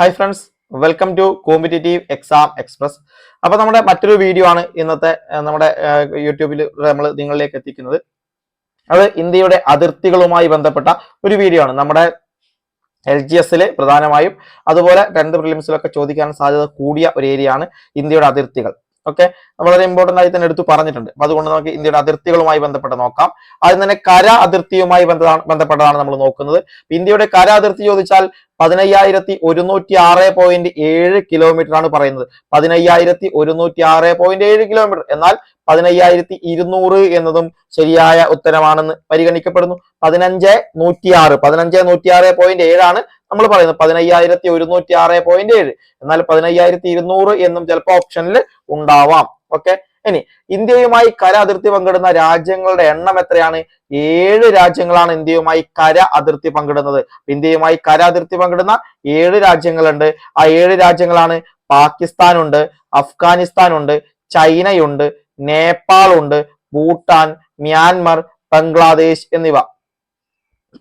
Hi friends welcome to competitive exam express അപ്പൊ നമ്മുടെ മറ്റൊരു വീഡിയോ ആണ് ഇന്നത്തെ നമ്മുടെ യൂട്യൂബിൽ നമ്മൾ നിങ്ങളിലേക്ക് എത്തിക്കുന്നത്. അത് ഇന്ത്യയുടെ അതിർത്തികളുമായി ബന്ധപ്പെട്ട ഒരു വീഡിയോ ആണ്. നമ്മുടെ എൽ ജി എസിൽ പ്രധാനമായും അതുപോലെ ടെൻത്ത് പ്രിലിംസിലൊക്കെ ചോദിക്കാൻ സാധ്യത കൂടിയ ഒരു ഏരിയ ആണ് ഇന്ത്യയുടെ അതിർത്തികൾ. ഓക്കെ വളരെ ഇമ്പോർട്ടന്റ് ആയി തന്നെ എടുത്തു പറഞ്ഞിട്ടുണ്ട്. അപ്പൊ അതുകൊണ്ട് നമുക്ക് ഇന്ത്യയുടെ അതിർത്തികളുമായി ബന്ധപ്പെട്ട് നോക്കാം. ആദ്യം തന്നെ കര അതിർത്തിയുമായി ബന്ധപ്പെട്ടതാണ് നമ്മൾ നോക്കുന്നത്. ഇന്ത്യയുടെ കര അതിർത്തി ചോദിച്ചാൽ പതിനയ്യായിരത്തി ഒരുന്നൂറ്റി ആറ് പോയിന്റ് ഏഴ് കിലോമീറ്റർ ആണ് പറയുന്നത്. പതിനയ്യായിരത്തി ഒരുന്നൂറ്റി ആറ് പോയിന്റ് ഏഴ് കിലോമീറ്റർ എന്നാൽ പതിനയ്യായിരത്തി ഇരുന്നൂറ് എന്നതും ശരിയായ ഉത്തരമാണെന്ന് പരിഗണിക്കപ്പെടുന്നു. പതിനഞ്ച് നൂറ്റി ആറ് പതിനഞ്ച് നൂറ്റി ആറ് പോയിന്റ് ഏഴാണ് നമ്മൾ പറയുന്നത് പതിനയ്യായിരത്തി ഒരുന്നൂറ്റി ആറ് പോയിന്റ് ഏഴ്. എന്നാൽ പതിനയ്യായിരത്തി ഇരുന്നൂറ് എന്നും ചിലപ്പോൾ ഓപ്ഷനിൽ ഉണ്ടാവാം. ഓക്കെ ഇനി ഇന്ത്യയുമായി കര അതിർത്തി പങ്കിടുന്ന രാജ്യങ്ങളുടെ എണ്ണം എത്രയാണ്? ഏഴ് രാജ്യങ്ങളാണ് ഇന്ത്യയുമായി കര അതിർത്തി പങ്കിടുന്നത്. ഇന്ത്യയുമായി കര അതിർത്തി പങ്കിടുന്ന ഏഴ് രാജ്യങ്ങളുണ്ട്. ആ ഏഴ് രാജ്യങ്ങളാണ് അഫ്ഗാനിസ്ഥാൻ ഉണ്ട് ചൈനയുണ്ട് നേപ്പാൾ ഉണ്ട് ഭൂട്ടാൻ മ്യാൻമർ ബംഗ്ലാദേശ് എന്നിവ.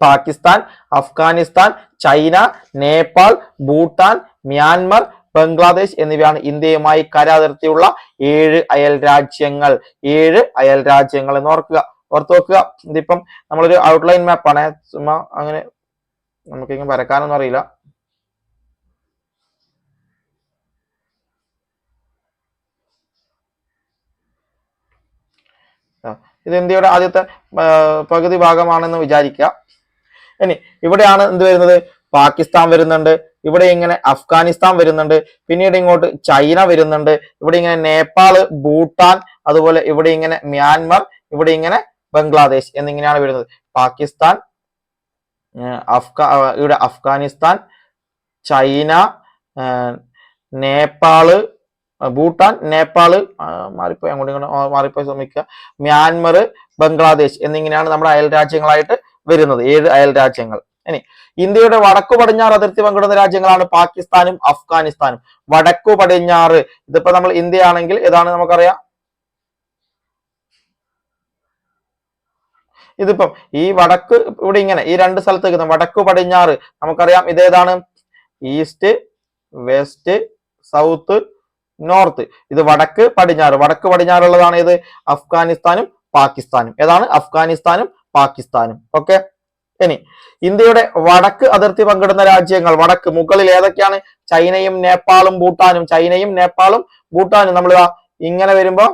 പാകിസ്ഥാൻ അഫ്ഗാനിസ്ഥാൻ ചൈന നേപ്പാൾ ഭൂട്ടാൻ മ്യാൻമർ ബംഗ്ലാദേശ് എന്നിവയാണ് ഇന്ത്യയുമായി കരാതിർത്തിയുള്ള ഏഴ് അയൽ രാജ്യങ്ങൾ. ഏഴ് അയൽ രാജ്യങ്ങൾ എന്ന് ഓർക്കുക. ഓർത്ത് വെക്കുക ഇതിപ്പം നമ്മളൊരു ഔട്ട്ലൈൻ മാപ്പാണ് ചുമ്മാ അങ്ങനെ നമുക്കിങ്ങനെ വരക്കാനൊന്നും അറിയില്ല. ഇത് ഇന്ത്യയുടെ ആദ്യത്തെ പകുതി ഭാഗമാണെന്ന് വിചാരിക്കുക. ഇനി ഇവിടെയാണ് എന്ത് വരുന്നത്? പാകിസ്ഥാൻ വരുന്നുണ്ട്. ഇവിടെ ഇങ്ങനെ അഫ്ഗാനിസ്ഥാൻ വരുന്നുണ്ട്. പിന്നീട് ഇങ്ങോട്ട് ചൈന വരുന്നുണ്ട്. ഇവിടെ ഇങ്ങനെ നേപ്പാൾ ഭൂട്ടാൻ അതുപോലെ ഇവിടെ ഇങ്ങനെ മ്യാൻമർ ഇവിടെ ഇങ്ങനെ ബംഗ്ലാദേശ് എന്നിങ്ങനെയാണ് വരുന്നത്. പാകിസ്ഥാൻ അഫ്ഗാ ഇവിടെ അഫ്ഗാനിസ്ഥാൻ ചൈന നേപ്പാൾ ഭൂട്ടാൻ നേപ്പാൾ മാറിപ്പോയി അങ്ങോട്ടും ഇങ്ങോട്ടും മാറിപ്പോയി ശ്രമിക്കുക. മ്യാൻമർ ബംഗ്ലാദേശ് എന്നിങ്ങനെയാണ് നമ്മുടെ അയൽ രാജ്യങ്ങളായിട്ട് വരുന്നത് ഏഴ് അയൽ രാജ്യങ്ങൾ. ഇനി ഇന്ത്യയുടെ വടക്കു പടിഞ്ഞാറ് അതിർത്തി പങ്കിടുന്ന രാജ്യങ്ങളാണ് പാകിസ്ഥാനും അഫ്ഗാനിസ്ഥാനും. വടക്കു പടിഞ്ഞാറ് ഇതിപ്പോ നമ്മൾ ഇന്ത്യ ആണെങ്കിൽ ഏതാണ് നമുക്കറിയാം? ഇതിപ്പം ഈ വടക്ക് ഇവിടെ ഇങ്ങനെ ഈ രണ്ട് സ്ഥലത്ത് നിൽക്കുന്ന വടക്കു പടിഞ്ഞാറ് നമുക്കറിയാം ഇതേതാണ്? East west south north. ഇത് വടക്ക് പടിഞ്ഞാറ് വടക്ക് പടിഞ്ഞാറുള്ളതാണ് ഇത് അഫ്ഗാനിസ്ഥാനും പാകിസ്ഥാനും. ഏതാണ്? അഫ്ഗാനിസ്ഥാനും പാകിസ്ഥാനും. ഓക്കെ ഇനി ഇന്ത്യയുടെ വടക്ക് അതിർത്തി പങ്കിടുന്ന രാജ്യങ്ങൾ വടക്ക് മുകളിൽ ഏതൊക്കെയാണ്? ചൈനയും നേപ്പാളും ഭൂട്ടാനും. ചൈനയും നേപ്പാളും ഭൂട്ടാനും. നമ്മൾ ഇങ്ങനെ വരുമ്പോ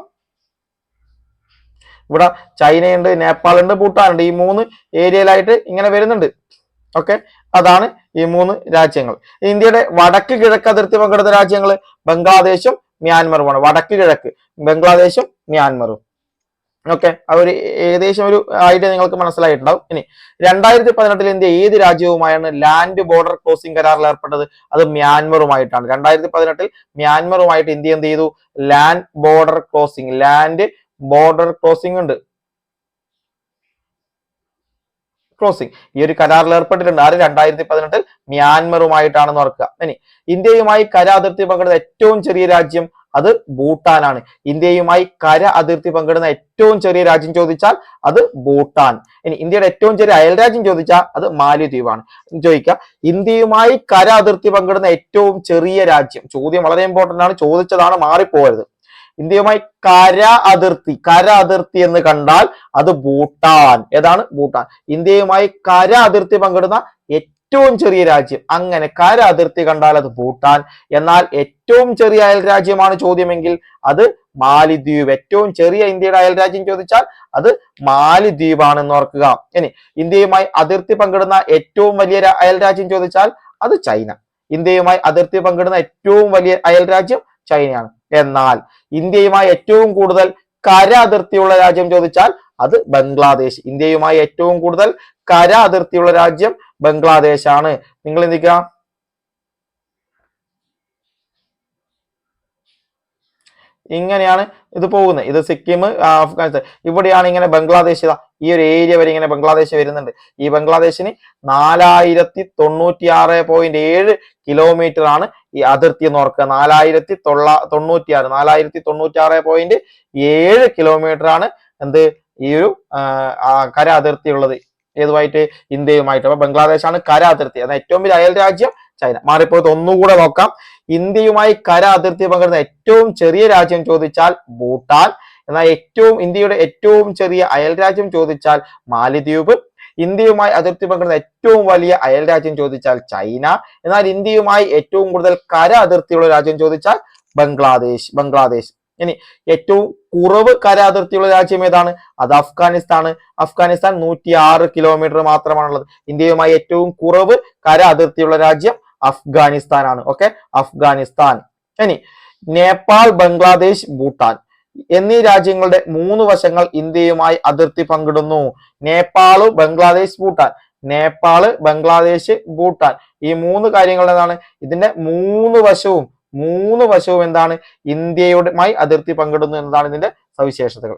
ഇവിടെ ചൈനയുണ്ട് നേപ്പാളുണ്ട് ഭൂട്ടാനുണ്ട്. ഈ മൂന്ന് ഏരിയയിലായിട്ട് ഇങ്ങനെ വരുന്നുണ്ട്. ഓക്കെ അതാണ് ഈ മൂന്ന് രാജ്യങ്ങൾ. ഇന്ത്യയുടെ വടക്ക് കിഴക്ക് അതിർത്തി പങ്കിടുന്ന രാജ്യങ്ങൾ ബംഗ്ലാദേശും മ്യാൻമറുമാണ്. വടക്ക് കിഴക്ക് ബംഗ്ലാദേശും മ്യാൻമറും. ഓക്കെ ഒരു ഏകദേശം ഒരു ഐഡിയ നിങ്ങൾക്ക് മനസ്സിലായിട്ടുണ്ടാവും. ഇനി രണ്ടായിരത്തി പതിനെട്ടിൽ ഇന്ത്യ ഏത് രാജ്യവുമായാണ് ലാൻഡ് ബോർഡർ ക്രോസിംഗ് കരാറിൽ ഏർപ്പെട്ടത്? അത് മ്യാൻമറുമായിട്ടാണ്. രണ്ടായിരത്തി പതിനെട്ടിൽ മ്യാൻമറുമായിട്ട് ഇന്ത്യ എന്ത് ചെയ്തു? Land border crossing land border crossing ഉണ്ട്. ക്രോസിംഗ് ഈ ഒരു കരാറിൽ ഏർപ്പെട്ടിട്ടുണ്ട്. ആര് രണ്ടായിരത്തി പതിനെട്ടിൽ മ്യാൻമറുമായിട്ടാണെന്ന് ഓർക്കുക. ഇനി ഇന്ത്യയുമായി കര അതിർത്തി പങ്കിടുന്ന ഏറ്റവും ചെറിയ രാജ്യം അത് ഭൂട്ടാനാണ്. ഇന്ത്യയുമായി കര അതിർത്തി പങ്കിടുന്ന ഏറ്റവും ചെറിയ രാജ്യം ചോദിച്ചാൽ അത് ഭൂട്ടാൻ. ഇനി ഇന്ത്യയുടെ ഏറ്റവും ചെറിയ അയൽരാജ്യം ചോദിച്ചാൽ അത് മാലിദ്വീപാണ്. ചോദിക്കുക ഇന്ത്യയുമായി കര അതിർത്തി പങ്കിടുന്ന ഏറ്റവും ചെറിയ രാജ്യം. ചോദ്യം വളരെ ഇമ്പോർട്ടന്റ് ആണ് ചോദിച്ചതാണ് മാറിപ്പോയത് ഇന്ത്യയുമായി കര അതിർത്തി കര അതിർത്തി എന്ന് കണ്ടാൽ അത് ഭൂട്ടാൻ. ഏതാണ്? ഭൂട്ടാൻ. ഇന്ത്യയുമായി കര അതിർത്തി പങ്കിടുന്ന ഏറ്റവും ചെറിയ രാജ്യം. അങ്ങനെ കര അതിർത്തി കണ്ടാൽ അത് ഭൂട്ടാൻ. എന്നാൽ ഏറ്റവും ചെറിയ അയൽ രാജ്യമാണ് ചോദ്യമെങ്കിൽ അത് മാലിദ്വീപ്. ഏറ്റവും ചെറിയ ഇന്ത്യയുടെ അയൽ രാജ്യം ചോദിച്ചാൽ അത് മാലിദ്വീപ് ആണെന്ന് ഓർക്കുക. ഇനി ഇന്ത്യയുമായി അതിർത്തി പങ്കിടുന്ന ഏറ്റവും വലിയ അയൽ രാജ്യം ചോദിച്ചാൽ അത് ചൈന. ഇന്ത്യയുമായി അതിർത്തി പങ്കിടുന്ന ഏറ്റവും വലിയ അയൽ രാജ്യം ചൈനയാണ്. എന്നാൽ ഇന്ത്യയുമായി ഏറ്റവും കൂടുതൽ കര അതിർത്തിയുള്ള രാജ്യം ചോദിച്ചാൽ അത് ബംഗ്ലാദേശ്. ഇന്ത്യയുമായി ഏറ്റവും കൂടുതൽ കര അതിർത്തിയുള്ള രാജ്യം ബംഗ്ലാദേശ് ആണ് നിങ്ങൾ എന്തിക്കുക ഇങ്ങനെയാണ് ഇത് പോകുന്നത്. ഇത് സിക്കിം അഫ്ഗാനിസ്ഥാൻ ഇവിടെയാണ് ഇങ്ങനെ ബംഗ്ലാദേശ് ഈ ഒരു ഏരിയ വരെ ഇങ്ങനെ ബംഗ്ലാദേശ് വരുന്നുണ്ട്. ഈ ബംഗ്ലാദേശിന് നാലായിരത്തി തൊണ്ണൂറ്റി ആറ് പോയിന്റ് ഏഴ് കിലോമീറ്റർ ആണ് ഈ അതിർത്തി എന്ന് ഓർക്കുക. നാലായിരത്തി തൊള്ള തൊണ്ണൂറ്റി ആറ് നാലായിരത്തി തൊണ്ണൂറ്റി ആറ് പോയിന്റ് ഏഴ് കിലോമീറ്റർ ആണ് എന്ത്? ഈ ഒരു കര അതിർത്തി ഉള്ളത് ഏതുമായിട്ട്? ഇന്ത്യയുമായിട്ട്. അപ്പൊ ബംഗ്ലാദേശാണ് കര അതിർത്തി അത് ഏറ്റവും വലിയ അയൽ രാജ്യം ചൈന. മാറിപ്പോയത് ഒന്നുകൂടെ നോക്കാം. ഇന്ത്യയുമായി കര അതിർത്തി പങ്കിടുന്ന ഏറ്റവും ചെറിയ രാജ്യം ചോദിച്ചാൽ ഭൂട്ടാൻ. എന്നാൽ ഏറ്റവും ഇന്ത്യയുടെ ഏറ്റവും ചെറിയ അയൽ രാജ്യം ചോദിച്ചാൽ മാലിദ്വീപ്. ഇന്ത്യയുമായി അതിർത്തി പങ്കിടുന്ന ഏറ്റവും വലിയ അയൽ രാജ്യം ചോദിച്ചാൽ ചൈന. എന്നാൽ ഇന്ത്യയുമായി ഏറ്റവും കൂടുതൽ കര അതിർത്തിയുള്ള രാജ്യം ചോദിച്ചാൽ ബംഗ്ലാദേശ് ബംഗ്ലാദേശ്. ഇനി ഏറ്റവും കുറവ് കരാതിർത്തിയുള്ള രാജ്യം ഏതാണ്? അത് അഫ്ഗാനിസ്ഥാൻ അഫ്ഗാനിസ്ഥാൻ നൂറ്റി ആറ് കിലോമീറ്റർ മാത്രമാണുള്ളത്. ഇന്ത്യയുമായി ഏറ്റവും കുറവ് കര അതിർത്തിയുള്ള രാജ്യം അഫ്ഗാനിസ്ഥാൻ ആണ് ഓക്കെ അഫ്ഗാനിസ്ഥാൻ. ഇനി നേപ്പാൾ ബംഗ്ലാദേശ് ഭൂട്ടാൻ. എന്നീ രാജ്യങ്ങളുടെ മൂന്ന് വശങ്ങൾ ഇന്ത്യയുമായി അതിർത്തി പങ്കിടുന്നു. നേപ്പാൾ ബംഗ്ലാദേശ് ഭൂട്ടാൻ. നേപ്പാൾ ബംഗ്ലാദേശ് ഭൂട്ടാൻ. ഈ മൂന്ന് കാര്യങ്ങൾ എന്താണ് ഇതിന്റെ മൂന്ന് വശവും മൂന്ന് വശവും എന്താണ്? ഇന്ത്യയുമായി അതിർത്തി പങ്കിടുന്നു എന്നതാണ് ഇതിന്റെ സവിശേഷതകൾ.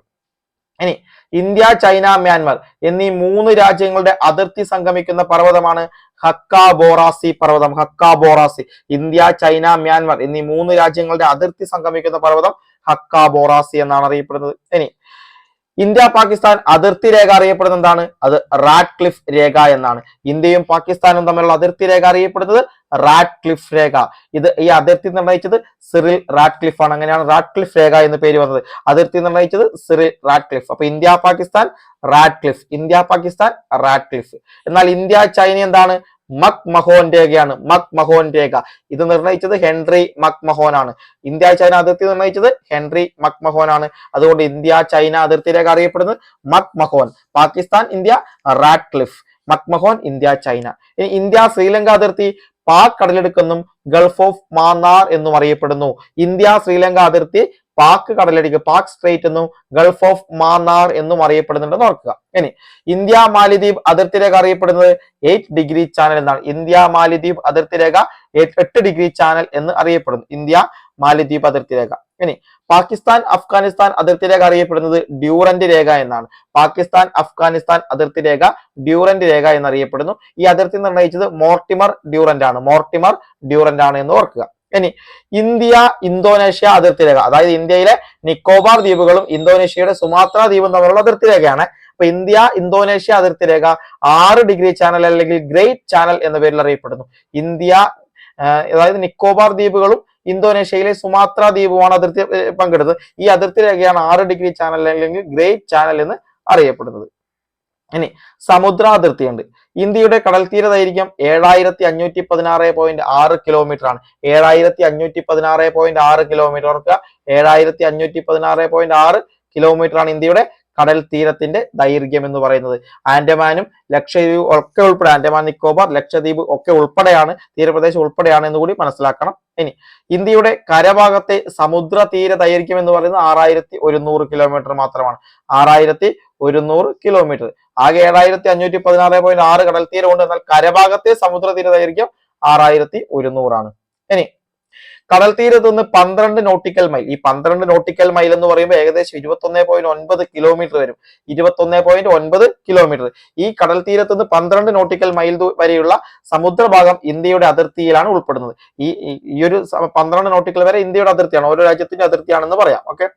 ഇനി ഇന്ത്യ ചൈന മ്യാൻമർ എന്നീ മൂന്ന് രാജ്യങ്ങളുടെ അതിർത്തി സംഗമിക്കുന്ന പർവതമാണ് Hkakabo Razi പർവതം. Hkakabo Razi. India China Myanmar എന്നീ മൂന്ന് രാജ്യങ്ങളുടെ അതിർത്തി സംഗമിക്കുന്ന പർവതം ഹക്ക ബോറാസി എന്നാണ് അറിയപ്പെടുന്നത്. ഇനി ഇന്ത്യ പാകിസ്ഥാൻ അതിർത്തി രേഖ അറിയപ്പെടുന്നത് എന്താണ്? അത് റാഡ് ക്ലിഫ് രേഖ എന്നാണ്. ഇന്ത്യയും പാകിസ്ഥാനും തമ്മിലുള്ള അതിർത്തി രേഖ അറിയപ്പെടുന്നത് റാഡ് ക്ലിഫ് രേഖ. ഇത് ഈ അതിർത്തി നിർണയിച്ചത് സിറിൽ റാഡ് ക്ലിഫ് ആണ്. അങ്ങനെയാണ് റാഡ് ക്ലിഫ് രേഖ എന്ന് പേര് വന്നത്. അതിർത്തി നിർണയിച്ചത് സിറിൽ റാഡ് ക്ലിഫ് അപ്പൊ India Pakistan Radcliffe India Pakistan Radcliffe എന്നാൽ ഇന്ത്യ ചൈന എന്താണ്? മക് മഹോൻ രേഖയാണ്. മക് മഹോൻ രേഖ. ഇത് നിർണയിച്ചത് ഹെൻറി മക് മഹോൻ ആണ് ഇന്ത്യ ചൈന അതിർത്തി നിർണയിച്ചത് ഹെൻറി മക് മഹോൻ ആണ് അതുകൊണ്ട് ഇന്ത്യ ചൈന അതിർത്തി രേഖ അറിയപ്പെടുന്നത് McMahon Pakistan India Radcliffe cliff McMahon India China. ഇനി ഇന്ത്യ ശ്രീലങ്ക അതിർത്തി പാക് കടലെടുക്കെന്നും ഗൾഫ് ഓഫ് മാന്നാർ എന്നും അറിയപ്പെടുന്നു. ഇന്ത്യ ശ്രീലങ്ക അതിർത്തി പാക് കടലടിക്ക് പാക് സ്ട്രേറ്റ് എന്നും ഗൾഫ് ഓഫ് മാന്നാർ എന്നും അറിയപ്പെടുന്നുണ്ട് ഓർക്കുക. ഇനി ഇന്ത്യ മാലിദ്വീപ് അതിർത്തി രേഖ അറിയപ്പെടുന്നത് എയ്റ്റ് ഡിഗ്രി ചാനൽ എന്നാണ്. ഇന്ത്യ മാലിദ്വീപ് അതിർത്തി രേഖ എട്ട് ഡിഗ്രി ചാനൽ എന്ന് അറിയപ്പെടുന്നു. ഇന്ത്യ മാലിദ്വീപ് അതിർത്തി രേഖ. ഇനി പാകിസ്ഥാൻ അഫ്ഗാനിസ്ഥാൻ അതിർത്തി രേഖ അറിയപ്പെടുന്നത് ഡ്യൂറന്റ് രേഖ എന്നാണ്. പാകിസ്ഥാൻ അഫ്ഗാനിസ്ഥാൻ അതിർത്തി രേഖ ഡ്യൂറന്റ് രേഖ എന്നറിയപ്പെടുന്നു. ഈ അതിർത്തി നിർണയിച്ചത് മോർട്ടിമർ ഡ്യൂറന്റ് ആണ്. മോർട്ടിമർ ഡ്യൂറന്റ് ആണ് എന്ന് ഓർക്കുക. ഇനി ഇന്ത്യ ഇന്തോനേഷ്യ അതിർത്തി രേഖ. അതായത് ഇന്ത്യയിലെ നിക്കോബാർ ദ്വീപുകളും ഇന്തോനേഷ്യയുടെ സുമാത്ര ദ്വീപും തമ്മിലുള്ള അതിർത്തി രേഖയാണ്. അപ്പൊ ഇന്ത്യ ഇന്തോനേഷ്യ അതിർത്തി രേഖ ആറ് ഡിഗ്രി ചാനൽ അല്ലെങ്കിൽ ഗ്രേറ്റ് ചാനൽ എന്ന പേരിൽ അറിയപ്പെടുന്നു. ഇന്ത്യ അതായത് നിക്കോബാർ ദ്വീപുകളും ഇന്തോനേഷ്യയിലെ സുമാത്ര ദ്വീപുമാണ് അതിർത്തി പങ്കെടുത്തത് ഈ അതിർത്തി രേഖയാണ് ആറ് ഡിഗ്രി ചാനൽ അല്ലെങ്കിൽ ഗ്രേറ്റ് ചാനൽ എന്ന് അറിയപ്പെടുന്നത്. ഇനി സമുദ്രാതിർത്തിയുണ്ട്. ഇന്ത്യയുടെ കടൽ തീര ദൈർഘ്യം ഏഴായിരത്തി അഞ്ഞൂറ്റി പതിനാറ് പോയിന്റ് ആറ് കിലോമീറ്റർ ആണ്. ഏഴായിരത്തി അഞ്ഞൂറ്റി പതിനാറ് പോയിന്റ് ആറ് കിലോമീറ്റർ ഓർക്കുക. ഏഴായിരത്തി അഞ്ഞൂറ്റി പതിനാറ് പോയിന്റ് ആറ് കിലോമീറ്റർ ആണ് ഇന്ത്യയുടെ കടൽ തീരത്തിന്റെ ദൈർഘ്യം എന്ന് പറയുന്നത്. ആൻഡമാനും ലക്ഷദ്വീപ് ഒക്കെ ഉൾപ്പെടെ ആൻഡമാൻ നിക്കോബാർ ലക്ഷദ്വീപ് ഒക്കെ ഉൾപ്പെടെയാണ് തീരപ്രദേശം ഉൾപ്പെടെയാണ് എന്ന് കൂടി മനസ്സിലാക്കണം ഇനി. ഇന്ത്യയുടെ കരഭാഗത്തെ സമുദ്ര തീര ദൈർഘ്യം എന്ന് പറയുന്നത് ആറായിരത്തി ഒരുന്നൂറ് കിലോമീറ്റർ മാത്രമാണ്. ആറായിരത്തി ഒരുന്നൂറ് കിലോമീറ്റർ ആകെ ഏഴായിരത്തി അഞ്ഞൂറ്റി പതിനാറ് പോയിന്റ് ആറ് കടൽ എന്നാൽ കരഭാഗത്തെ സമുദ്ര തീരദൈർഘ്യം ആറായിരത്തി ഒരുന്നൂറാണ് ഇനി കടൽ തീരത്ത് നിന്ന് പന്ത്രണ്ട് നോട്ടിക്കൽ മൈൽ ഈ പന്ത്രണ്ട് നോട്ടിക്കൽ മൈൽ എന്ന് പറയുമ്പോൾ ഏകദേശം ഇരുപത്തൊന്ന് പോയിന്റ് ഒൻപത് കിലോമീറ്റർ വരും. ഇരുപത്തൊന്ന് പോയിന്റ് ഒൻപത് കിലോമീറ്റർ ഈ കടൽ തീരത്ത് നിന്ന് പന്ത്രണ്ട് നോട്ടിക്കൽ മൈൽ വരെയുള്ള സമുദ്രഭാഗം ഇന്ത്യയുടെ അതിർത്തിയിലാണ് ഉൾപ്പെടുന്നത്. ഈ ഈ ഒരു പന്ത്രണ്ട് നോട്ടിക്കൽ വരെ ഇന്ത്യയുടെ അതിർത്തിയാണ്. ഓരോ രാജ്യത്തിന്റെ അതിർത്തിയാണെന്ന് പറയാം. ഓക്കെ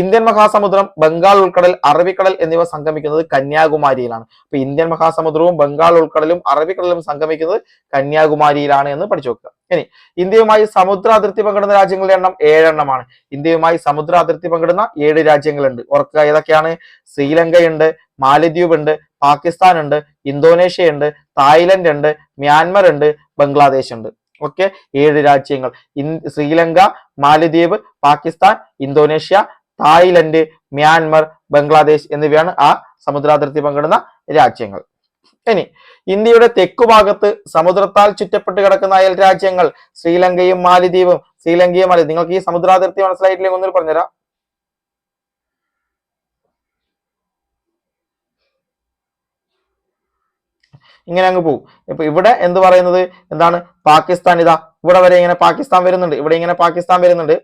ഇന്ത്യൻ മഹാസമുദ്രം ബംഗാൾ ഉൾക്കടൽ അറബിക്കടൽ എന്നിവ സംഗമിക്കുന്നത് കന്യാകുമാരിയിലാണ്. അപ്പൊ ഇന്ത്യൻ മഹാസമുദ്രവും ബംഗാൾ ഉൾക്കടലും അറബിക്കടലും സംഗമിക്കുന്നത് കന്യാകുമാരിയിലാണ് എന്ന് പഠിച്ചു വെക്കുക. ഇനി ഇന്ത്യയുമായി സമുദ്ര അതിർത്തി പങ്കിടുന്ന രാജ്യങ്ങളുടെ എണ്ണം ഏഴെണ്ണമാണ്. ഇന്ത്യയുമായി സമുദ്ര അതിർത്തി പങ്കിടുന്ന ഏഴ് രാജ്യങ്ങളുണ്ട്. ഓർക്കുക ഏതൊക്കെയാണ്? ശ്രീലങ്കയുണ്ട് മാലദ്വീപ് ഉണ്ട് പാകിസ്ഥാൻ ഉണ്ട് ഇന്തോനേഷ്യ ഉണ്ട് തായ്ലൻഡ് ഉണ്ട് മ്യാൻമർ ഉണ്ട് ബംഗ്ലാദേശ് ഉണ്ട് ഓക്കെ? ഏഴ് രാജ്യങ്ങൾ. ശ്രീലങ്ക മാലദ്വീപ് Pakistan Indonesia Thailand Myanmar Bangladesh എന്നിവയാണ് ആ സമുദ്രാതിർത്തി പങ്കിടുന്ന രാജ്യങ്ങൾ. ഇനി ഇന്ത്യയുടെ തെക്കുഭാഗത്ത് സമുദ്രത്താൽ ചുറ്റപ്പെട്ട് കിടക്കുന്ന അയൽ രാജ്യങ്ങൾ ശ്രീലങ്കയും മാലിദ്വീപും. ശ്രീലങ്കയും മാലിദ്വീപ്. നിങ്ങൾക്ക് ഈ സമുദ്രാതിർത്തി മനസ്സിലായിട്ടില്ലെങ്കിൽ ഒന്നിൽ പറഞ്ഞുതരാം. ഇങ്ങനെ അങ്ങ് പോകും ഇപ്പൊ ഇവിടെ എന്ത് പറയുന്നത്? എന്താണ്? പാകിസ്ഥാൻ ഇതാ ഇവിടെ വരെ ഇങ്ങനെ പാകിസ്ഥാൻ വരുന്നുണ്ട്. ഇവിടെ ഇങ്ങനെ പാകിസ്ഥാൻ വരുന്നുണ്ട്.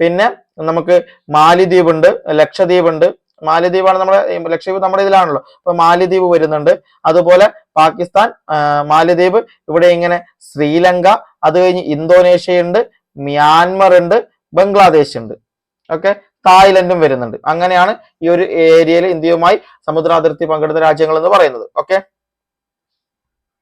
പിന്നെ നമുക്ക് മാലിദ്വീപ് ഉണ്ട് ലക്ഷദ്വീപ് ഉണ്ട് മാലിദ്വീപാണ് നമ്മുടെ ലക്ഷദ്വീപ് നമ്മുടെ ഇതിലാണല്ലോ. അപ്പൊ മാലിദ്വീപ് വരുന്നുണ്ട്. അതുപോലെ പാകിസ്ഥാൻ മാലിദ്വീപ്. ഇവിടെ ഇങ്ങനെ ശ്രീലങ്ക അത് കഴിഞ്ഞ് ഇന്തോനേഷ്യ ഉണ്ട് മ്യാൻമർ ഉണ്ട് ബംഗ്ലാദേശ് ഉണ്ട് ഓക്കെ? തായ്ലൻഡും വരുന്നുണ്ട്. അങ്ങനെയാണ് ഈ ഒരു ഏരിയയിൽ ഇന്ത്യയുമായി സമുദ്രാതിർത്തി പങ്കിടുന്ന രാജ്യങ്ങൾ എന്ന് പറയുന്നത്. ഓക്കെ?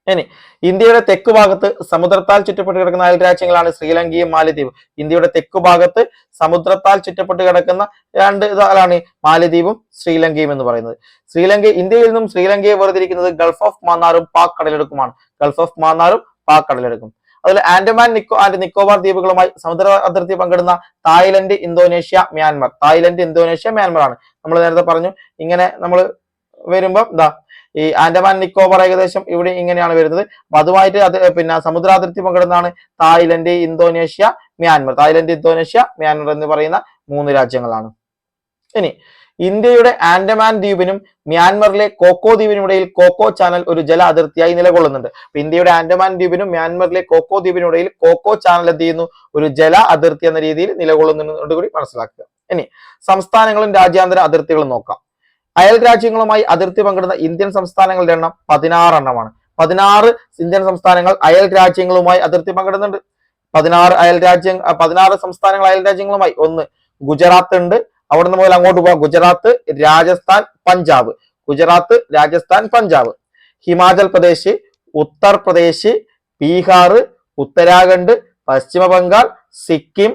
ഇനി ഇന്ത്യയുടെ തെക്ക് ഭാഗത്ത് സമുദ്രത്താൽ ചുറ്റപ്പെട്ട് കിടക്കുന്ന അയൽ രാജ്യങ്ങളാണ് ശ്രീലങ്കയും മാലദ്വീപും. ഇന്ത്യയുടെ തെക്ക് ഭാഗത്ത് സമുദ്രത്താൽ ചുറ്റപ്പെട്ട് കിടക്കുന്ന രണ്ട് ഇതാണ് മാലദ്വീപും ശ്രീലങ്കയും എന്ന് പറയുന്നത്. ശ്രീലങ്ക ഇന്ത്യയിൽ നിന്നും ശ്രീലങ്കയെ വേർതിരിക്കുന്നത് ഗൾഫ് ഓഫ് മാന്നാറും പാക് കടലെടുക്കുമാണ് ഗൾഫ് ഓഫ് മാന്നാറും പാക് കടലെടുക്കും അതിൽ ആൻഡമാൻ നിക്കോ ആൻഡ് നിക്കോബാർ ദ്വീപുകളുമായി സമുദ്ര അതിർത്തി പങ്കിടുന്ന Thailand Indonesia Myanmar. Thailand Indonesia Myanmar ആണ് നമ്മൾ നേരത്തെ പറഞ്ഞു ഇങ്ങനെ നമ്മൾ വരുമ്പോ എന്താ ഈ ആൻഡമാൻ നിക്കോബാർ ഏകദേശം ഇവിടെ ഇങ്ങനെയാണ് വരുന്നത്. അപ്പൊ അതുമായിട്ട് അത് പിന്നെ സമുദ്രാതിർത്തി പങ്കിടുന്നതാണ് Thailand Indonesia Myanmar. Thailand Indonesia Myanmar എന്ന് പറയുന്ന മൂന്ന് രാജ്യങ്ങളാണ്. ഇനി ഇന്ത്യയുടെ ആൻഡമാൻ ദ്വീപിനും മ്യാൻമറിലെ കോക്കോ ദ്വീപിനും ഇടയിൽ കോക്കോ ചാനൽ ഒരു ജല അതിർത്തിയായി നിലകൊള്ളുന്നുണ്ട്. അപ്പൊ ഇന്ത്യയുടെ ആൻഡമാൻ ദ്വീപിനും മ്യാൻമറിലെ കോക്കോ ദ്വീപിനും ഇടയിൽ കോക്കോ ചാനൽ എന്ത് ചെയ്യുന്നു? ഒരു ജല അതിർത്തി എന്ന രീതിയിൽ നിലകൊള്ളുന്നുണ്ട് കൂടി മനസ്സിലാക്കുക. ഇനി സംസ്ഥാനങ്ങളും രാജ്യാന്തര അതിർത്തികളും നോക്കാം. അയൽ രാജ്യങ്ങളുമായി അതിർത്തി പങ്കിടുന്ന ഇന്ത്യൻ സംസ്ഥാനങ്ങളുടെ എണ്ണം പതിനാറ് എണ്ണമാണ് പതിനാറ് ഇന്ത്യൻ സംസ്ഥാനങ്ങൾ അയൽ രാജ്യങ്ങളുമായി അതിർത്തി പങ്കിടുന്നുണ്ട്. പതിനാറ് അയൽ രാജ്യ പതിനാറ് സംസ്ഥാനങ്ങൾ അയൽ രാജ്യങ്ങളുമായി ഒന്ന് ഗുജറാത്ത് ഉണ്ട്. അവിടെ നിന്ന് മുതൽ അങ്ങോട്ട് പോകാം ഗുജറാത്ത് രാജസ്ഥാൻ പഞ്ചാബ്. ഗുജറാത്ത് രാജസ്ഥാൻ പഞ്ചാബ്. ഹിമാചൽ പ്രദേശ് ഉത്തർപ്രദേശ് ബീഹാർ ഉത്തരാഖണ്ഡ് പശ്ചിമ ബംഗാൾ സിക്കിം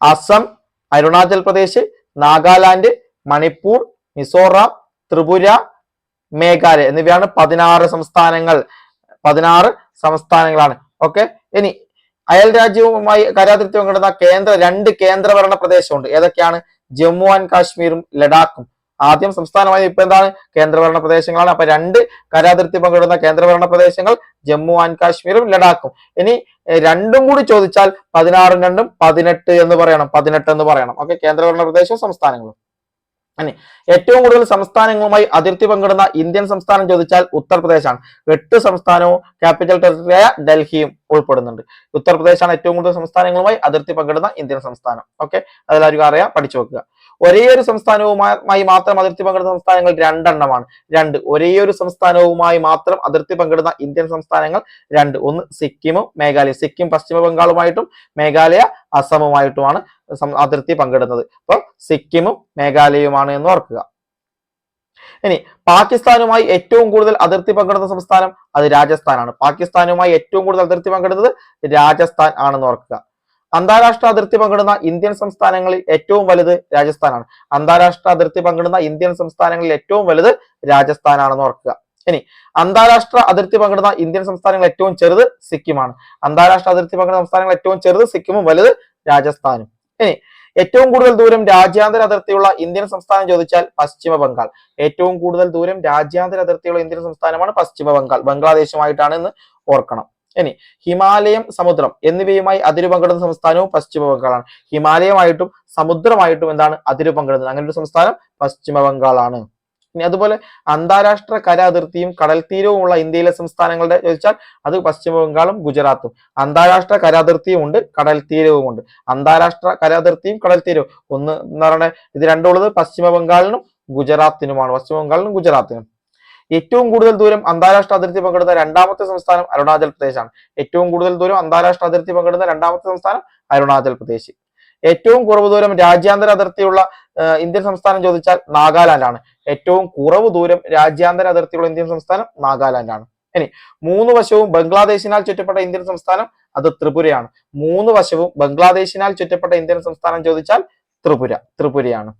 അസം അരുണാചൽ പ്രദേശ് നാഗാലാൻഡ് മണിപ്പൂർ മിസോറാം ത്രിപുര മേഘാലയ എന്നിവയാണ് പതിനാറ് സംസ്ഥാനങ്ങൾ. പതിനാറ് സംസ്ഥാനങ്ങളാണ്. ഓക്കെ? ഇനി അയൽ രാജ്യവുമായി കരാതിർത്തി പങ്കിടുന്ന കേന്ദ്ര രണ്ട് കേന്ദ്രഭരണ പ്രദേശമുണ്ട്. ഏതൊക്കെയാണ്? ജമ്മു ആൻഡ് കാശ്മീരും ലഡാക്കും. ആദ്യം സംസ്ഥാനമായി ഇപ്പൊ എന്താണ്? കേന്ദ്രഭരണ പ്രദേശങ്ങളാണ്. അപ്പൊ രണ്ട് കരാതിർത്തി പങ്കിടുന്ന കേന്ദ്രഭരണ പ്രദേശങ്ങൾ ജമ്മു ആൻഡ് കാശ്മീരും ലഡാക്കും. ഇനി രണ്ടും കൂടി ചോദിച്ചാൽ പതിനാറും രണ്ടും പതിനെട്ട് എന്ന് പറയണം. പതിനെട്ട് എന്ന് പറയണം. ഓക്കെ കേന്ദ്രഭരണ പ്രദേശവും സംസ്ഥാനങ്ങളും. ഇനി ഏറ്റവും കൂടുതൽ സംസ്ഥാനങ്ങളുമായി അതിർത്തി പങ്കിടുന്ന ഇന്ത്യൻ സംസ്ഥാനം ചോദിച്ചാൽ ഉത്തർപ്രദേശാണ്. എട്ട് സംസ്ഥാനവും ക്യാപിറ്റൽ ടെറിട്ടറിയായ ഡൽഹിയും ഉൾപ്പെടുന്നുണ്ട്. ഉത്തർപ്രദേശാണ് ഏറ്റവും കൂടുതൽ സംസ്ഥാനങ്ങളുമായി അതിർത്തി പങ്കിടുന്ന ഇന്ത്യൻ സംസ്ഥാനം. ഓക്കെ അതിലായിരിക്കും അറിയാം. പഠിച്ചു വെക്കുക. ഒരേ ഒരു സംസ്ഥാനവുമായി മാത്രം അതിർത്തി പങ്കിടുന്ന സംസ്ഥാനങ്ങൾ രണ്ടെണ്ണമാണ്. രണ്ട് ഒരേ ഒരു സംസ്ഥാനവുമായി മാത്രം അതിർത്തി പങ്കിടുന്ന ഇന്ത്യൻ സംസ്ഥാനങ്ങൾ രണ്ട്. ഒന്ന് സിക്കിമും മേഘാലയ. സിക്കിം പശ്ചിമ ബംഗാളുമായിട്ടും മേഘാലയ അസമുമായിട്ടുമാണ് അതിർത്തി പങ്കിടുന്നത്. അപ്പോൾ സിക്കിമും മേഘാലയയുമാണ് എന്ന് ഓർക്കുക. ഇനി പാകിസ്ഥാനുമായി ഏറ്റവും കൂടുതൽ അതിർത്തി പങ്കിടുന്ന സംസ്ഥാനം അത് രാജസ്ഥാനാണ്. പാകിസ്ഥാനുമായി ഏറ്റവും കൂടുതൽ അതിർത്തി പങ്കിടുന്നത് രാജസ്ഥാൻ ആണെന്ന് ഓർക്കുക. അന്താരാഷ്ട്ര അതിർത്തി പങ്കിടുന്ന ഇന്ത്യൻ സംസ്ഥാനങ്ങളിൽ ഏറ്റവും വലുത് രാജസ്ഥാനാണ്. അന്താരാഷ്ട്ര അതിർത്തി പങ്കിടുന്ന ഇന്ത്യൻ സംസ്ഥാനങ്ങളിൽ ഏറ്റവും വലുത് രാജസ്ഥാനാണെന്ന് ഓർക്കുക. ഇനി അന്താരാഷ്ട്ര അതിർത്തി പങ്കിടുന്ന ഇന്ത്യൻ സംസ്ഥാനങ്ങൾ ഏറ്റവും ചെറുത് സിക്കിമാണ്. അന്താരാഷ്ട്ര അതിർത്തി പങ്കിടുന്ന സംസ്ഥാനങ്ങൾ ഏറ്റവും ചെറുത് സിക്കിമും വലുത് രാജസ്ഥാനും. ഇനി ഏറ്റവും കൂടുതൽ ദൂരം രാജ്യാന്തര അതിർത്തിയുള്ള ഇന്ത്യൻ സംസ്ഥാനം ചോദിച്ചാൽ പശ്ചിമ ബംഗാൾ. ഏറ്റവും കൂടുതൽ ദൂരം രാജ്യാന്തര അതിർത്തിയുള്ള ഇന്ത്യൻ സംസ്ഥാനമാണ് പശ്ചിമ ബംഗാൾ. ബംഗ്ലാദേശുമായിട്ടാണ് എന്ന് ഓർക്കണം. ഇനി ഹിമാലയം സമുദ്രം എന്നിവയുമായി അതിര് പങ്കിടുന്ന സംസ്ഥാനവും പശ്ചിമ ബംഗാളാണ് ഹിമാലയമായിട്ടും സമുദ്രമായിട്ടും എന്താണ് അതിര് പങ്കിടുന്നത് അങ്ങനെ ഒരു സംസ്ഥാനം പശ്ചിമ ബംഗാളാണ് ഇനി അതുപോലെ അന്താരാഷ്ട്ര കര അതിർത്തിയും കടൽ തീരവുമുള്ള ഇന്ത്യയിലെ സംസ്ഥാനങ്ങളുടെ ചോദിച്ചാൽ അത് പശ്ചിമ ബംഗാളും ഗുജറാത്തും. അന്താരാഷ്ട്ര കര അതിർത്തിയും ഉണ്ട് കടൽ ഉണ്ട് അന്താരാഷ്ട്ര കര അതിർത്തിയും കടൽ തീരവും ഒന്ന് എന്ന് പറയുന്നത് ഇത് രണ്ടുള്ളത് പശ്ചിമ ബംഗാളിനും ഗുജറാത്തിനുമാണ്. പശ്ചിമ ബംഗാളിനും ഗുജറാത്തിനും. ഏറ്റവും കൂടുതൽ ദൂരം അന്താരാഷ്ട്ര അതിർത്തി പങ്കിടുന്ന രണ്ടാമത്തെ സംസ്ഥാനം അരുണാചൽ പ്രദേശാണ്. ഏറ്റവും കൂടുതൽ ദൂരം അന്താരാഷ്ട്ര അതിർത്തി പങ്കിടുന്ന രണ്ടാമത്തെ സംസ്ഥാനം അരുണാചൽ പ്രദേശ്. ഏറ്റവും കുറവ് ദൂരം രാജ്യാന്തര അതിർത്തിയുള്ള ഇന്ത്യൻ സംസ്ഥാനം ചോദിച്ചാൽ നാഗാലാൻഡ് ആണ് ഏറ്റവും കുറവ് ദൂരം രാജ്യാന്തര അതിർത്തിയുള്ള ഇന്ത്യൻ സംസ്ഥാനം നാഗാലാൻഡ് ആണ് ഇനി മൂന്ന് വശവും ബംഗ്ലാദേശിനാൽ ചുറ്റപ്പെട്ട ഇന്ത്യൻ സംസ്ഥാനം അത് ത്രിപുരയാണ്. മൂന്ന് വശവും ബംഗ്ലാദേശിനാൽ ചുറ്റപ്പെട്ട ഇന്ത്യൻ സംസ്ഥാനം ചോദിച്ചാൽ ത്രിപുര ത്രിപുരയാണ്.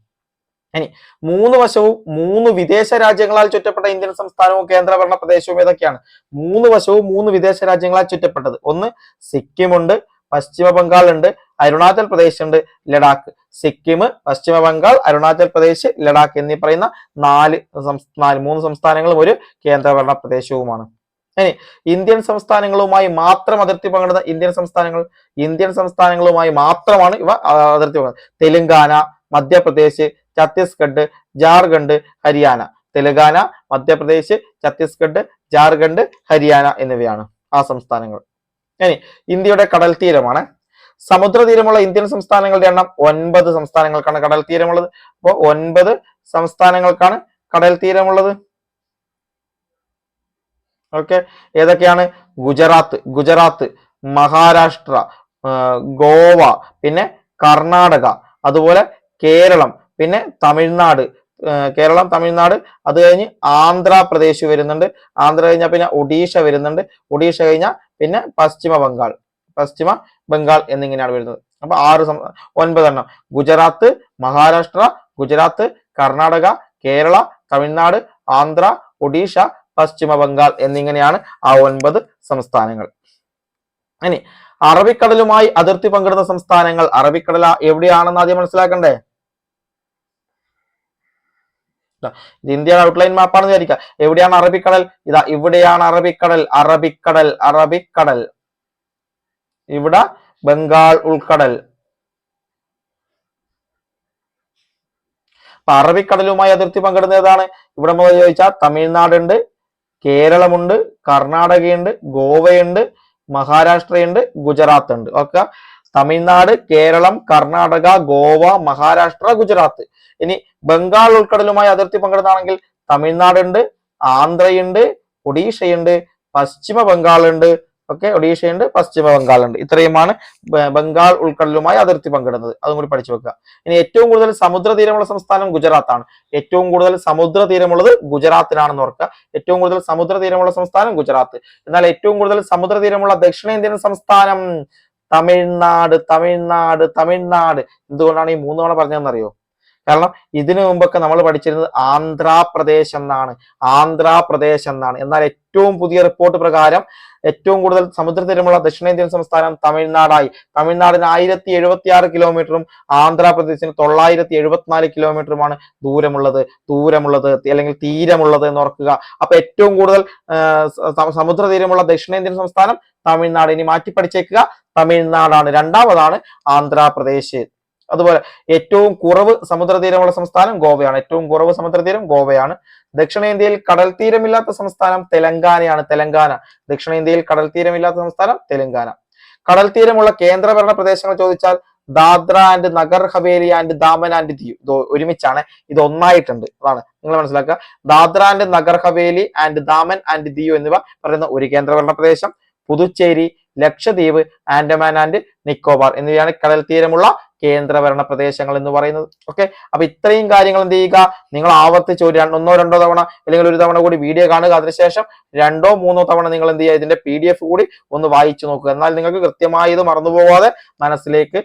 ഇനി മൂന്ന് വശവും മൂന്ന് വിദേശ രാജ്യങ്ങളാൽ ചുറ്റപ്പെട്ട ഇന്ത്യൻ സംസ്ഥാനവും കേന്ദ്രഭരണ പ്രദേശവും ഏതൊക്കെയാണ്? മൂന്ന് വശവും മൂന്ന് വിദേശ രാജ്യങ്ങളാൽ ചുറ്റപ്പെട്ടത്. ഒന്ന് സിക്കിമുണ്ട് പശ്ചിമ ബംഗാൾ ഉണ്ട് അരുണാചൽ പ്രദേശ് ഉണ്ട് ലഡാക്ക്. സിക്കിം പശ്ചിമ ബംഗാൾ അരുണാചൽ പ്രദേശ് ലഡാക്ക് എന്നീ പറയുന്ന നാല് നാല് മൂന്ന് സംസ്ഥാനങ്ങളും ഒരു കേന്ദ്രഭരണ പ്രദേശവുമാണ്. ഇനി ഇന്ത്യൻ സംസ്ഥാനങ്ങളുമായി മാത്രം അതിർത്തി പങ്കിടുന്ന ഇന്ത്യൻ സംസ്ഥാനങ്ങൾ ഇന്ത്യൻ സംസ്ഥാനങ്ങളുമായി മാത്രമാണ് ഇവ അതിർത്തി പങ്കിടുന്നത്. തെലുങ്കാന മധ്യപ്രദേശ് ഛത്തീസ്ഗഡ് ജാർഖണ്ഡ് ഹരിയാന. തെലുങ്കാന മധ്യപ്രദേശ് ഛത്തീസ്ഗഡ് ജാർഖണ്ഡ് ഹരിയാന എന്നിവയാണ് ആ സംസ്ഥാനങ്ങൾ. ഇനി ഇന്ത്യയുടെ കടൽ തീരമാണ്. സമുദ്ര തീരമുള്ള ഇന്ത്യൻ സംസ്ഥാനങ്ങളുടെ എണ്ണം ഒൻപത് സംസ്ഥാനങ്ങൾക്കാണ് കടൽ തീരമുള്ളത്. അപ്പോൾ ഒൻപത് സംസ്ഥാനങ്ങൾക്കാണ് കടൽ തീരമുള്ളത്. ഓക്കെ. ഏതൊക്കെയാണ്? ഗുജറാത്ത് ഗുജറാത്ത് മഹാരാഷ്ട്ര ഗോവ പിന്നെ കർണാടക അതുപോലെ കേരളം പിന്നെ തമിഴ്നാട് കേരളം തമിഴ്നാട്. അത് കഴിഞ്ഞ് ആന്ധ്രാപ്രദേശ് വരുന്നുണ്ട്. ആന്ധ്ര കഴിഞ്ഞാൽ പിന്നെ ഒഡീഷ വരുന്നുണ്ട്. ഒഡീഷ കഴിഞ്ഞാൽ പിന്നെ പശ്ചിമ ബംഗാൾ. പശ്ചിമ ബംഗാൾ എന്നിങ്ങനെയാണ് വരുന്നത്. അപ്പൊ ആറ് ഒൻപതെണ്ണം ഗുജറാത്ത് മഹാരാഷ്ട്ര ഗുജറാത്ത് കർണാടക കേരള തമിഴ്നാട് ആന്ധ്ര ഒഡീഷ പശ്ചിമ ബംഗാൾ എന്നിങ്ങനെയാണ് ആ ഒൻപത് സംസ്ഥാനങ്ങൾ. ഇനി അറബിക്കടലുമായി അതിർത്തി പങ്കിടുന്ന സംസ്ഥാനങ്ങൾ. അറബിക്കടല എവിടെയാണെന്ന് ആദ്യം മനസ്സിലാക്കണ്ടേ? ഇത് ഇന്ത്യയുടെ ഔട്ട്ലൈൻ മാപ്പാണെന്ന് വിചാരിക്കുക. എവിടെയാണ് അറബിക്കടൽ? ഇതാ ഇവിടെയാണ് അറബിക്കടൽ അറബിക്കടൽ അറബിക്കടൽ. ഇവിടെ ബംഗാൾ ഉൾക്കടൽ. അപ്പൊ അറബിക്കടലുമായി അതിർത്തി പങ്കിടുന്ന ഏതാണ്? ഇവിടെ മുതൽ ചോദിച്ചാൽ തമിഴ്നാടുണ്ട് കേരളമുണ്ട് കർണാടകയുണ്ട് ഗോവയുണ്ട് മഹാരാഷ്ട്രയുണ്ട് ഗുജറാത്ത് ഉണ്ട് ഓക്കെ. തമിഴ്നാട് കേരളം കർണാടക ഗോവ മഹാരാഷ്ട്ര ഗുജറാത്ത്. ഇനി ബംഗാൾ ഉൾക്കടലുമായി അതിർത്തി പങ്കിടുന്നതാണെങ്കിൽ തമിഴ്നാടുണ്ട് ആന്ധ്രയുണ്ട് ഒഡീഷയുണ്ട് പശ്ചിമ ബംഗാൾ ഉണ്ട് ഓക്കെ ഒഡീഷയുണ്ട് പശ്ചിമ ബംഗാളുണ്ട്. ഇത്രയുമാണ് ബ- ബംഗാൾ ഉൾക്കടലുമായി അതിർത്തി പങ്കിടുന്നത്. അതും കൂടി പഠിച്ചു വെക്കുക. ഇനി ഏറ്റവും കൂടുതൽ സമുദ്രതീരമുള്ള സംസ്ഥാനം ഗുജറാത്താണ്. ഏറ്റവും കൂടുതൽ സമുദ്രതീരമുള്ളത് ഗുജറാത്തിനാണെന്ന് ഓർക്കുക. ഏറ്റവും കൂടുതൽ സമുദ്രതീരമുള്ള സംസ്ഥാനം ഗുജറാത്ത്. എന്നാൽ ഏറ്റവും കൂടുതൽ സമുദ്രതീരമുള്ള ദക്ഷിണേന്ത്യൻ സംസ്ഥാനം തമിഴ്നാട് തമിഴ്നാട് തമിഴ്നാട്. എന്തുകൊണ്ടാണ് ഈ മൂന്ന് തവണ പറഞ്ഞതെന്നറിയോ? കാരണം ഇതിനു മുമ്പൊക്കെ നമ്മൾ പഠിച്ചിരുന്നത് ആന്ധ്രാപ്രദേശ് എന്നാണ്. ആന്ധ്രാപ്രദേശ് എന്നാണ്. എന്നാൽ ഏറ്റവും പുതിയ റിപ്പോർട്ട് പ്രകാരം ഏറ്റവും കൂടുതൽ സമുദ്രതീരമുള്ള ദക്ഷിണേന്ത്യൻ സംസ്ഥാനം തമിഴ്നാടായി. തമിഴ്നാടിന് ആയിരത്തി എഴുപത്തി ആറ് കിലോമീറ്ററും ആന്ധ്രാപ്രദേശിന് തൊള്ളായിരത്തി എഴുപത്തിനാല് കിലോമീറ്ററുമാണ് ദൂരമുള്ളത്. ദൂരമുള്ളത് അല്ലെങ്കിൽ തീരമുള്ളത് എന്ന് ഓർക്കുക. അപ്പൊ ഏറ്റവും കൂടുതൽ സമുദ്രതീരമുള്ള സമുദ്ര തീരമുള്ള ദക്ഷിണേന്ത്യൻ സംസ്ഥാനം തമിഴ്നാട്. ഇനി മാറ്റി പഠിച്ചേക്കുക തമിഴ്നാടാണ്. രണ്ടാമതാണ് ആന്ധ്രാപ്രദേശ്. അതുപോലെ ഏറ്റവും കുറവ് സമുദ്രതീരമുള്ള സംസ്ഥാനം ഗോവയാണ്. ഏറ്റവും കുറവ് സമുദ്രതീരം ഗോവയാണ്. ദക്ഷിണേന്ത്യയിൽ കടൽ തീരമില്ലാത്ത സംസ്ഥാനം തെലങ്കാനയാണ്. തെലങ്കാന. ദക്ഷിണേന്ത്യയിൽ കടൽ തീരമില്ലാത്ത സംസ്ഥാനം തെലങ്കാന. കടൽ തീരമുള്ള കേന്ദ്രഭരണ പ്രദേശങ്ങൾ ചോദിച്ചാൽ Dadra and Nagar Haveli and Daman and Diu ഇത് ഒരുമിച്ചാണ്. ഇത് ഒന്നായിട്ടുണ്ട്. അതാണ് നിങ്ങൾ മനസ്സിലാക്കുക. Dadra and Nagar Haveli and Daman and Diu എന്നിവ പറയുന്ന ഒരു കേന്ദ്രഭരണ പ്രദേശം. പുതുച്ചേരി ലക്ഷദ്വീപ് ആൻഡമാൻ ആൻഡ് നിക്കോബാർ എന്നിവയാണ് കടൽ തീരമുള്ള കേന്ദ്രഭരണ പ്രദേശങ്ങൾ എന്ന് പറയുന്നത്. ഓക്കെ അപ്പൊ ഇത്രയും കാര്യങ്ങൾ എന്ത് ചെയ്യുക? നിങ്ങൾ ആവർത്തിച്ച് ഒരു ഒന്നോ രണ്ടോ തവണ അല്ലെങ്കിൽ ഒരു തവണ കൂടി വീഡിയോ കാണുക. അതിനുശേഷം രണ്ടോ മൂന്നോ തവണ നിങ്ങൾ എന്ത് ചെയ്യുക? ഇതിന്റെ പി കൂടി ഒന്ന് വായിച്ചു നോക്കുക. എന്നാൽ നിങ്ങൾക്ക് കൃത്യമായി ഇത് മറന്നുപോകാതെ മനസ്സിലേക്ക്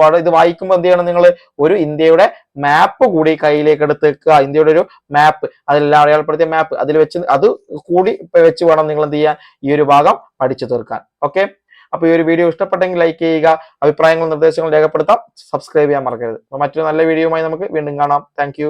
പാട് ഇത് വായിക്കുമ്പോൾ എന്ത് ചെയ്യണം നിങ്ങൾ? ഒരു ഇന്ത്യയുടെ മാപ്പ് കൂടി കയ്യിലേക്ക് എടുത്ത് വെക്കുക. ഇന്ത്യയുടെ ഒരു മാപ്പ് അതിലെല്ലാം അടയാളപ്പെടുത്തിയ മാപ്പ് അതിൽ വെച്ച് അത് കൂടി വെച്ച് വേണം നിങ്ങൾ എന്ത് ചെയ്യാൻ ഈ ഒരു ഭാഗം പഠിച്ചു തീർക്കാൻ. ഓക്കെ അപ്പൊ ഈ ഒരു വീഡിയോ ഇഷ്ടപ്പെട്ടെങ്കിൽ ലൈക്ക് ചെയ്യുക അഭിപ്രായങ്ങളും നിർദ്ദേശങ്ങളും രേഖപ്പെടുത്താം. സബ്സ്ക്രൈബ് ചെയ്യാൻ മറക്കരുത്. അപ്പോൾ മറ്റൊരു നല്ല വീഡിയോയുമായി നമുക്ക് വീണ്ടും കാണാം. താങ്ക്